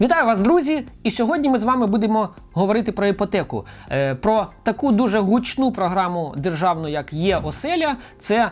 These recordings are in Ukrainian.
Вітаю вас, друзі! І сьогодні ми з вами будемо говорити про іпотеку, Е, про таку дуже гучну програму державну, як є оселя. Це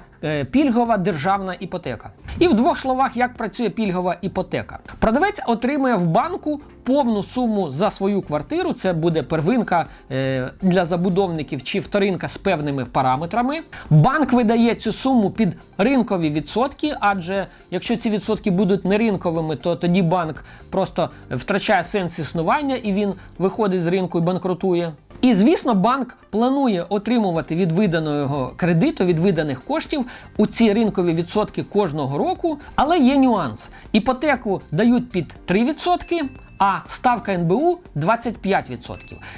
пільгова державна іпотека. І в двох словах, як працює пільгова іпотека. Продавець отримує в банку повну суму за свою квартиру. Це буде первинка е, для забудовників чи вторинка з певними параметрами. Банк видає цю суму під ринкові відсотки, адже якщо ці відсотки будуть не ринковими, то тоді банк просто втрачає сенс існування і він виходить з ринку і банкрутує. І звісно, банк планує отримувати від виданого кредиту, від виданих коштів у ці ринкові відсотки кожного року. Але є нюанс: іпотеку дають під 3%, а ставка НБУ 25%.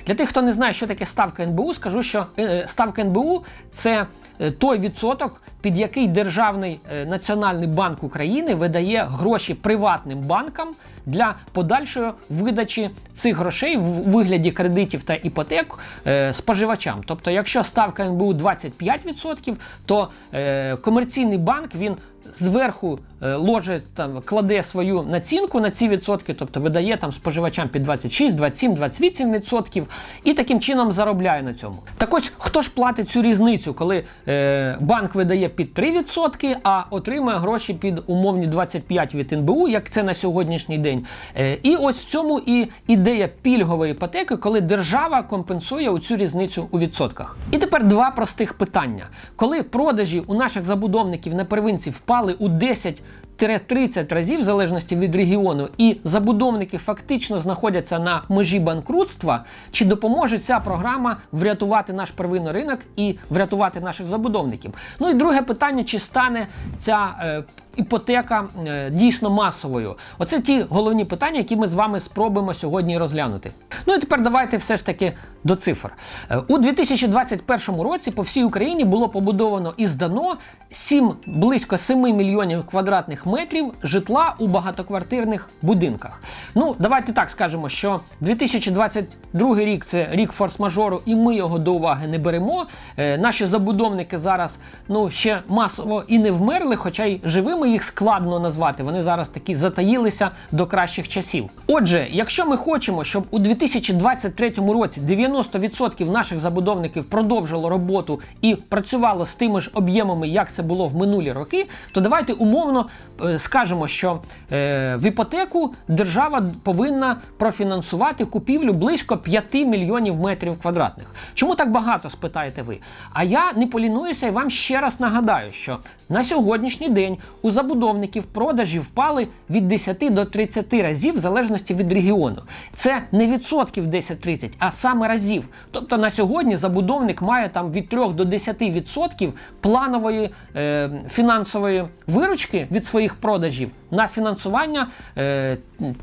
Для тих, хто не знає, що таке ставка НБУ, скажу, що е, ставка НБУ це е, той відсоток, під який Державний е, національний банк України видає гроші приватним банкам для подальшої видачі цих грошей в вигляді кредитів та іпотек е, споживачам. Тобто, якщо ставка НБУ 25%, то е, комерційний банк він зверху е, ложить там кладе свою націнку на ці відсотки, тобто видає там споживачам під 26, 27, 28 відсотків, і таким чином заробляє на цьому. Так ось хто ж платить цю різницю, коли е, банк видає під 3 відсотки, а отримує гроші під умовні 25 від НБУ, як це на сьогоднішній день. Е, і ось в цьому і ідея пільгової іпотеки, коли держава компенсує цю різницю у відсотках. І тепер два простих питання: коли продажі у наших забудовників на первинці впали у 10 30 разів в залежності від регіону, і забудовники фактично знаходяться на межі банкрутства, чи допоможе ця програма врятувати наш первинний ринок і врятувати наших забудовників? Ну і друге питання: чи стане ця е, іпотека е, дійсно масовою? Оце ті головні питання, які ми з вами спробуємо сьогодні розглянути. Ну і тепер давайте все ж таки до цифр. Е, У 2021 році по всій Україні було побудовано і здано 7, близько 7 мільйонів квадратних метрів житла у багатоквартирних будинках. Ну, давайте так скажемо, що 2022 рік це рік форс-мажору, і ми його до уваги не беремо. Е, наші забудовники зараз ну, ще масово і не вмерли, хоча й живими їх складно назвати. Вони зараз такі затаїлися до кращих часів. Отже, якщо ми хочемо, щоб у 2023 році 90% наших забудовників продовжило роботу і працювало з тими ж об'ємами, як це було в минулі роки, то давайте умовно е, скажемо, що е, в іпотеку держава повинна профінансувати купівлю близько 5 мільйонів метрів квадратних. Чому так багато, спитаєте ви? А я не полінуюся і вам ще раз нагадаю, що на сьогоднішній день у забудовників продажі впали від 10 до 30 разів в залежності від регіону. Це не відсотків 10-30, а саме разів. Тобто на сьогодні забудовник має там від 3 до 10 відсотків планової е, фінансової виручки від своїх продажів на фінансування е,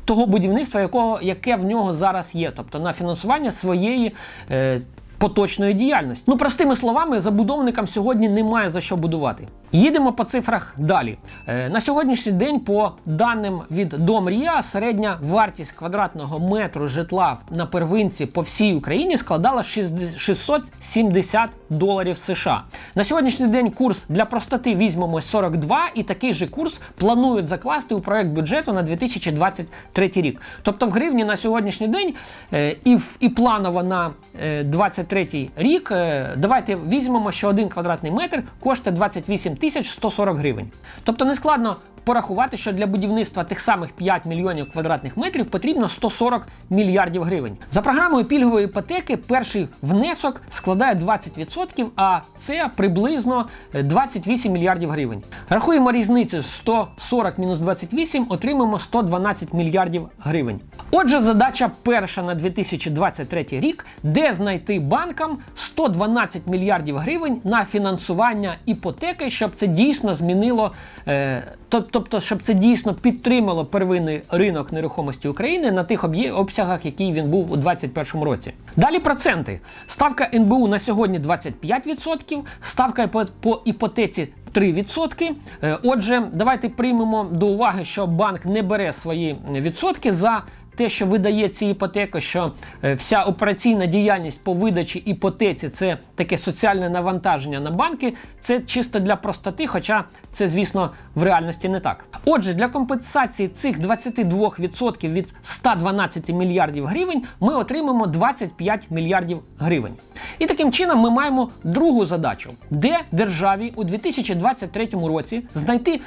того будівництва, якого яке в нього зараз є, тобто на фінансування своєї. Е, Поточної діяльності. Ну, простими словами, забудовникам сьогодні немає за що будувати. Їдемо по цифрах далі. Е, на сьогоднішній день, по даним від Домрія, середня вартість квадратного метру житла на первинці по всій Україні складала 670 доларів США. На сьогоднішній день курс для простоти візьмемо 42, і такий же курс планують закласти у проект бюджету на 2023 рік. Тобто в гривні на сьогоднішній день е, і, в- і планово на е, 23 рік. е, Давайте візьмемо, що один квадратний метр коштує 28 тисяч 140 гривень. Тобто нескладно порахувати, що для будівництва тих самих 5 мільйонів квадратних метрів потрібно 140 мільярдів гривень. За програмою пільгової іпотеки перший внесок складає 20%, а це приблизно е, 28 мільярдів гривень. Рахуємо різницю 140 мінус 28, отримаємо 112 мільярдів гривень. Отже, задача перша на 2023 рік, де знайти банкам 112 мільярдів гривень на фінансування іпотеки, щоб це дійсно змінило, е, тоб- тобто, щоб це дійсно підтримало первинний ринок нерухомості України на тих обсягах, який він був у 2021 році. Далі проценти. Ставка НБУ на сьогодні 25%, ставка по, по іпотеці 3%. Е, Отже, давайте приймемо до уваги, що банк не бере свої відсотки за те, що видається іпотека, що е, вся операційна діяльність по видачі іпотеці це таке соціальне навантаження на банки, це чисто для простоти, хоча це, звісно, в реальності не так. Отже, для компенсації цих 22% від 112 мільярдів гривень ми отримаємо 25 мільярдів гривень. І таким чином ми маємо другу задачу, де державі у 2023 році знайти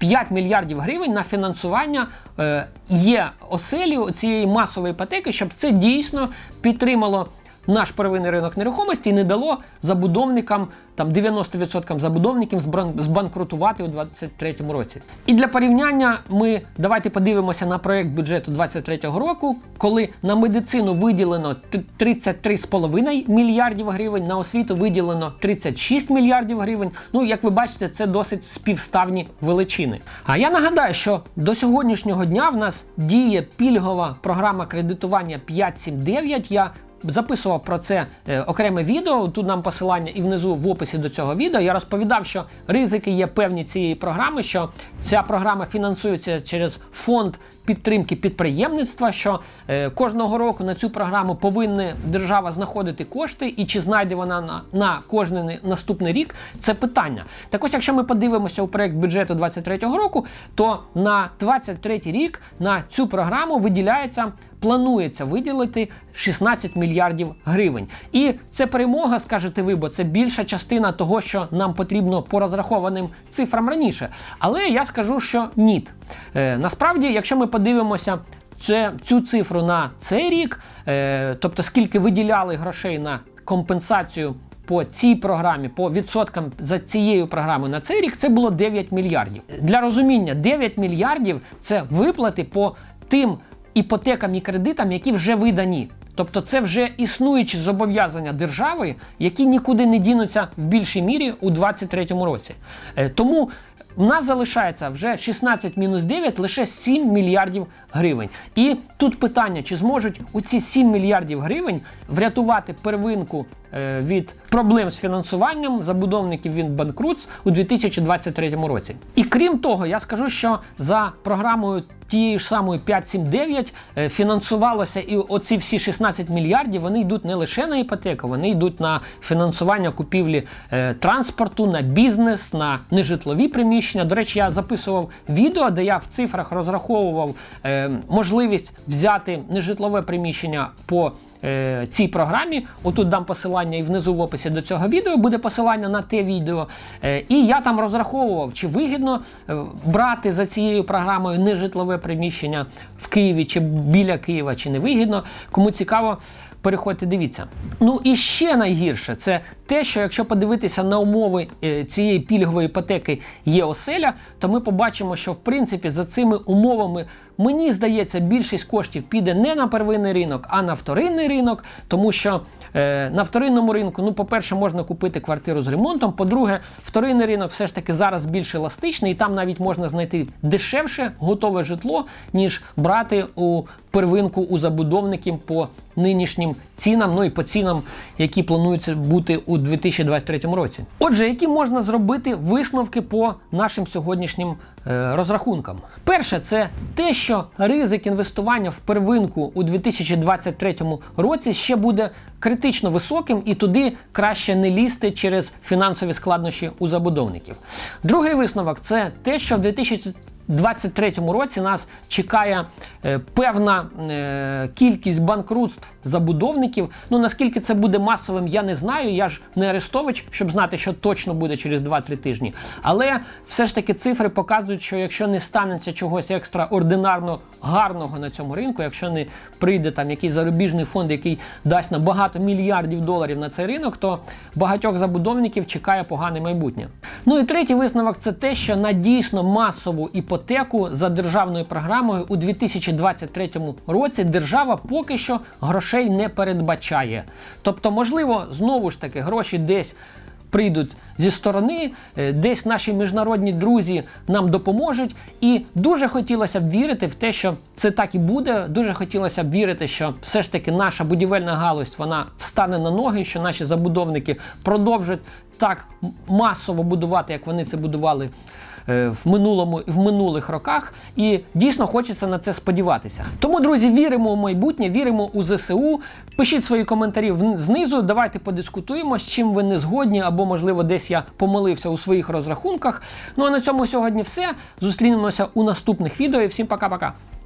25 мільярдів гривень на фінансування е, є оселі цієї масової іпотеки, щоб це дійсно підтримало наш первинний ринок нерухомості і не дало забудовникам там 90% забудовників збанкрутувати у 2023 році. І для порівняння ми давайте подивимося на проект бюджету 2023 року, коли на медицину виділено 33,5 мільярдів гривень, на освіту виділено 36 мільярдів гривень. Ну, як ви бачите, це досить співставні величини. А я нагадаю, що до сьогоднішнього дня в нас діє пільгова програма кредитування 579. Я Записував про це е, окреме відео. Тут нам посилання і внизу в описі до цього відео. Я розповідав, що ризики є певні цієї програми, що ця програма фінансується через фонд підтримки підприємництва. Що е, кожного року на цю програму повинна держава знаходити кошти, і чи знайде вона на, на кожний наступний рік, це питання. Так ось, якщо ми подивимося у проект бюджету 2023 року, то на 2023 рік на цю програму виділяється планується виділити 16 мільярдів гривень. І це перемога, скажете ви, бо це більша частина того, що нам потрібно по розрахованим цифрам раніше. Але я скажу, що ні. Е, насправді, якщо ми подивимося. Це цю цифру на цей рік, е, тобто скільки виділяли грошей на компенсацію по цій програмі, по відсоткам за цією програмою на цей рік, це було 9 мільярдів. Для розуміння, 9 мільярдів це виплати по тим іпотекам і кредитам, які вже видані. Тобто це вже існуючі зобов'язання держави, які нікуди не дінуться в більшій мірі у 2023 році. Е, Тому в нас залишається вже 16 мінус 9, лише 7 мільярдів гривень. І тут питання, чи зможуть у ці 7 мільярдів гривень врятувати первинку е, від проблем з фінансуванням забудовників від банкрутств у 2023 році. І крім того, я скажу, що за програмою тієї ж самої 579 е, фінансувалося і оці всі 16 мільярдів вони йдуть не лише на іпотеку, вони йдуть на фінансування купівлі е, транспорту, на бізнес, на нежитлові приміщення. До речі, я записував відео, де я в цифрах розраховував е, можливість взяти нежитлове приміщення по е, цій програмі. Отут дам посилання і внизу в описі до цього відео буде посилання на те відео. Е, і я там розраховував, чи вигідно е, брати за цією програмою нежитлове приміщення в Києві чи біля Києва, чи не вигідно. Кому цікаво. Переходьте, дивіться. Ну і ще найгірше це те, що якщо подивитися на умови е, цієї пільгової іпотеки є оселя, то ми побачимо, що в принципі за цими умовами мені здається, більшість коштів піде не на первинний ринок, а на вторинний ринок, тому що е, на вторинному ринку, ну, по-перше, можна купити квартиру з ремонтом. По-друге, вторинний ринок все ж таки зараз більш еластичний, і там навіть можна знайти дешевше готове житло, ніж брати у первинку у забудовників по нинішнім цінам, ну і по цінам, які плануються бути у 2023 році. Отже, які можна зробити висновки по нашим сьогоднішнім е, розрахункам? Перше, це те, що ризик інвестування в первинку у 2023 році ще буде критично високим, і туди краще не лізти через фінансові складнощі у забудовників. Другий висновок це те, що в 2000 2023 році нас чекає е, певна е, кількість банкрутств забудовників. Ну наскільки це буде масовим, я не знаю. Я ж не Арестович, щоб знати, що точно буде через 2-3 тижні. Але все ж таки цифри показують, що якщо не станеться чогось екстраординарно гарного на цьому ринку, якщо не прийде там якийсь зарубіжний фонд, який дасть на багато мільярдів доларів на цей ринок, то багатьох забудовників чекає погане майбутнє. Ну і третій висновок це те, що на дійсно масову іпотеку за державною програмою у 2023 році держава поки що грошей не передбачає. Тобто, можливо, знову ж таки гроші десь. Прийдуть зі сторони, е, десь наші міжнародні друзі нам допоможуть. І дуже хотілося б вірити в те, що це так і буде. Дуже хотілося б вірити, що все ж таки наша будівельна галузь вона встане на ноги, що наші забудовники продовжать так масово будувати, як вони це будували в минулому в минулих роках, і дійсно хочеться на це сподіватися. Тому, друзі, віримо у майбутнє, віримо у ЗСУ. Пишіть свої коментарі знизу. Давайте подискутуємо, з чим ви не згодні, або можливо десь я помилився у своїх розрахунках. Ну а на цьому сьогодні все. Зустрінемося у наступних відео. і Всім пока-пока.